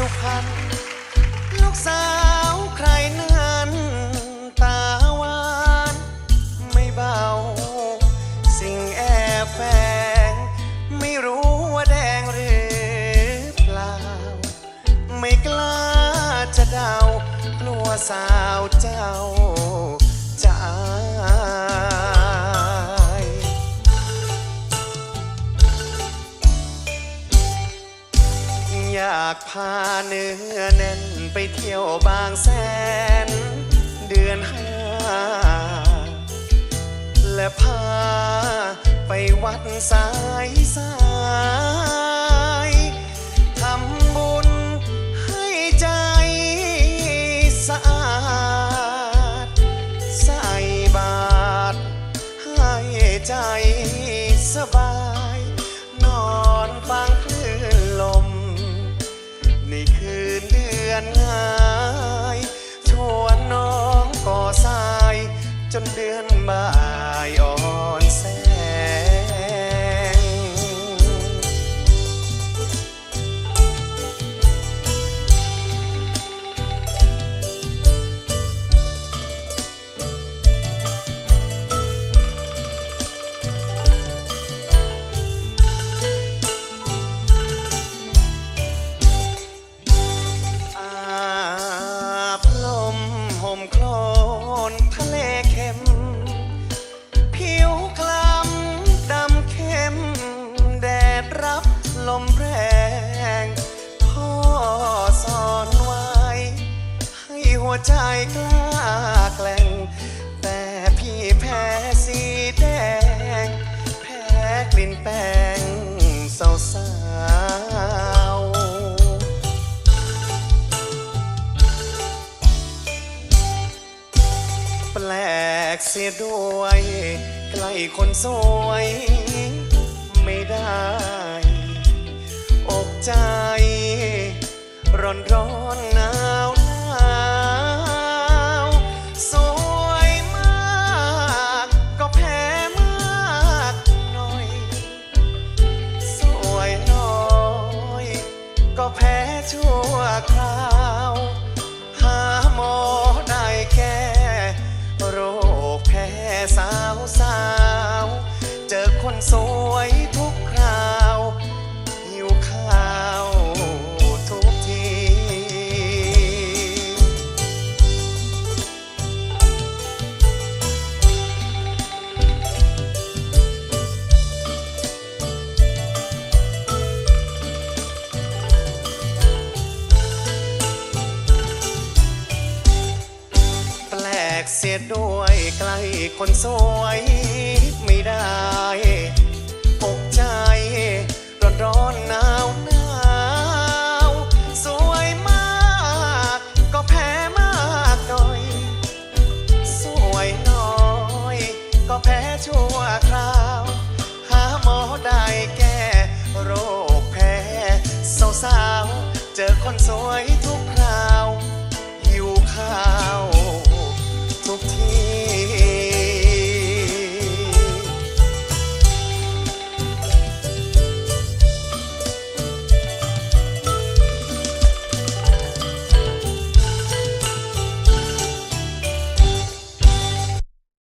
สุพรรณลูกสาวใครเนื้นตาหวานไม่เบา สิ่งแอบแฝงไม่รู้ว่าแดงหรือเปล่า ไม่กล้าจะเดากลัวสาวเจ้าากพาเนื้อแน่นไปเที่ยวบางแสน เดือนห้า และพาไปวัดสายสาย ใจกล้าแกล่ง แต่พี่แพ้สีแดง แพ้กลิ่นแป้งสาวๆแปลกเสียด้วย ใกล้คนสวย ไม่ได้ อกใจ ร้อนร้อนนา สวย เสียด้วยใกล้คนสวยไม่ได้อกใจ ร้อนร้อนหนาวหนาวสวยมากก็แพ้มากหน่อย สวยน้อยก็แพ้ชั่วคราว หาหมอได้แก้โรคแพ้สาวๆเจอคนสวย